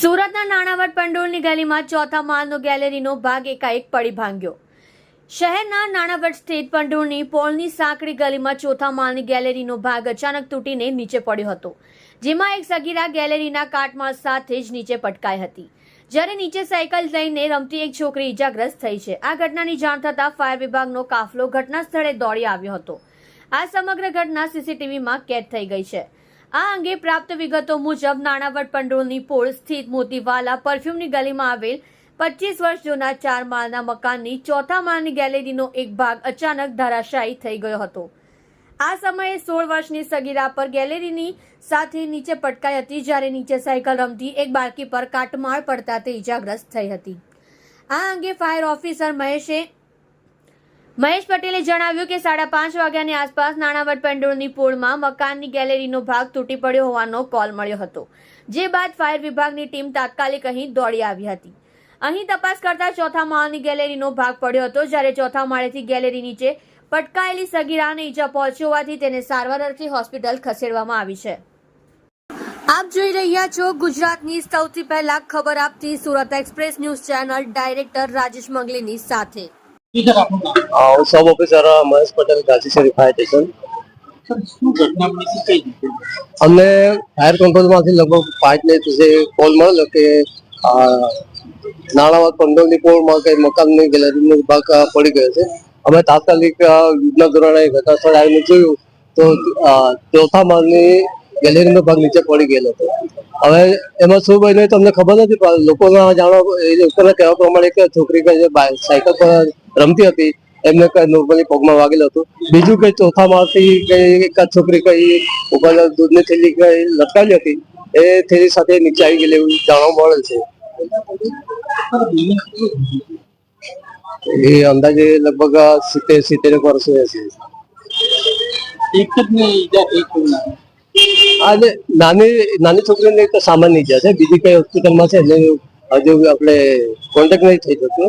સુરતના નાણાવટ પંડોળની ગલીમાં ચોથા માળનો ગેલેરીનો ભાગ એકાએક પડી ભાંગ્યો. શહેરના નાણાવટ સ્થિત પંડોળની પોળની સાંકડી ગલીમાં ચોથા માળની ગેલેરીનો ભાગ અચાનક તૂટીને નીચે પડ્યો હતો, જેમાં એક સગીરા ગેલેરીના કાટમાળ સાથે જ નીચે પટકાઈ હતી. જ્યારે નીચે સાયકલ લઈને રમતી એક છોકરી ઈજાગ્રસ્ત થઈ છે. આ ઘટનાની જાણ થતાં ફાયર વિભાગનો કાફલો ઘટના સ્થળે દોડી આવ્યો હતો. આ સમગ્ર ઘટના સીસીટીવીમાં કેદ થઈ ગઈ છે. આ અંગે પ્રાપ્ત વિગતો મુજબ નાણાવટ પંડોળની પોળ સ્થિત મોતીવાલા પરફ્યુમની ગલીમાં આવેલ પચીસ વર્ષ જૂના ચાર માળના મકાનની ચોથા માળની ગેલેરીનો એક ભાગ અચાનક ધરાશાયી થઈ ગયો હતો. આ સમયે સોળ વર્ષની સગીરા પર ગેલેરીની સાથે નીચે પટકાઈ હતી, જ્યારે નીચે સાયકલ રમતી એક બાળકી પર કાટમાળ પડતા તે ઇજાગ્રસ્ત થઈ હતી. આ અંગે ફાયર ઓફિસર મહેશે મહેશ પટેલે જણાવ્યું કે સાડા પાંચ વાગ્યાની આસપાસ નાણાવટ પેન્ડોળની પોળમાં મકાનની ગેલેરીનો ભાગ તૂટી પડ્યો હોવાનો કોલ મળ્યો હતો, જે બાદ ફાયર વિભાગની ટીમ તાત્કાલિક અહીં દોડી આવી હતી. અહીં તપાસ કરતા ચોથા માળની ગેલેરીનો ભાગ પડ્યો હતો, જ્યારે ચોથા માળેથી ગેલેરી નીચે પટકાયેલી સગીરાને ઈજા પહોંચી હોવાથી તેને સારવાર અર્થે હોસ્પિટલ ખસેડવામાં આવી છે. આપ જોઈ રહ્યા છો ગુજરાતની સૌથી પહેલા ખબર આપતી Surat express news channel director Rajesh મંગલીની સાથે. હું સબ ઓફિસર મહેશ પટેલ ગાંધી શેરી ફાયર સ્ટેશન અમને ફાયર કંટ્રોલમાંથી લગભગ પાંચ ને જે કોલ મળેલો કે નાણાવત પંડોળની પોળમાં કઈ મકાનની ગેલેરીનો ભાગ પડી ગયો છે. અમે તાત્કાલિક યુદ્ધના ધોરણે ઘટના સ્થળે આવીને જોયું તો ચોથા માળની ગેલેરીનો ભાગ નીચે પડી ગયેલો હતો. હવે એમાં શું બન્યું તમને ખબર નથી લોકોના જાણો એ લોકોના કહેવા પ્રમાણે કે છોકરી કે સાયકલ પર રમતી હતી એમને કઈ નોર્મલી પગમાં વાગેલું હતું. બીજું કઈ ચોથા માળથી કઈ એકાદ છોકરી કઈ ઉપર દૂધની થેલી કઈ લટકાવી હતી એ થેલી સાથે નીચે આવી ગયેલી એવું જાણવા મળે છે? એ અંદાજે લગભગ સિત્તેર સિત્તેર વર્ષ હશે. એક જ એક આજે નાની નાની છોકરીને એક તો સામાન્ય ઈજા છે બીજી કઈ હોસ્પિટલમાં છે એને હજુ આપણે કોન્ટેક્ટ નહીં થઈ શકતો.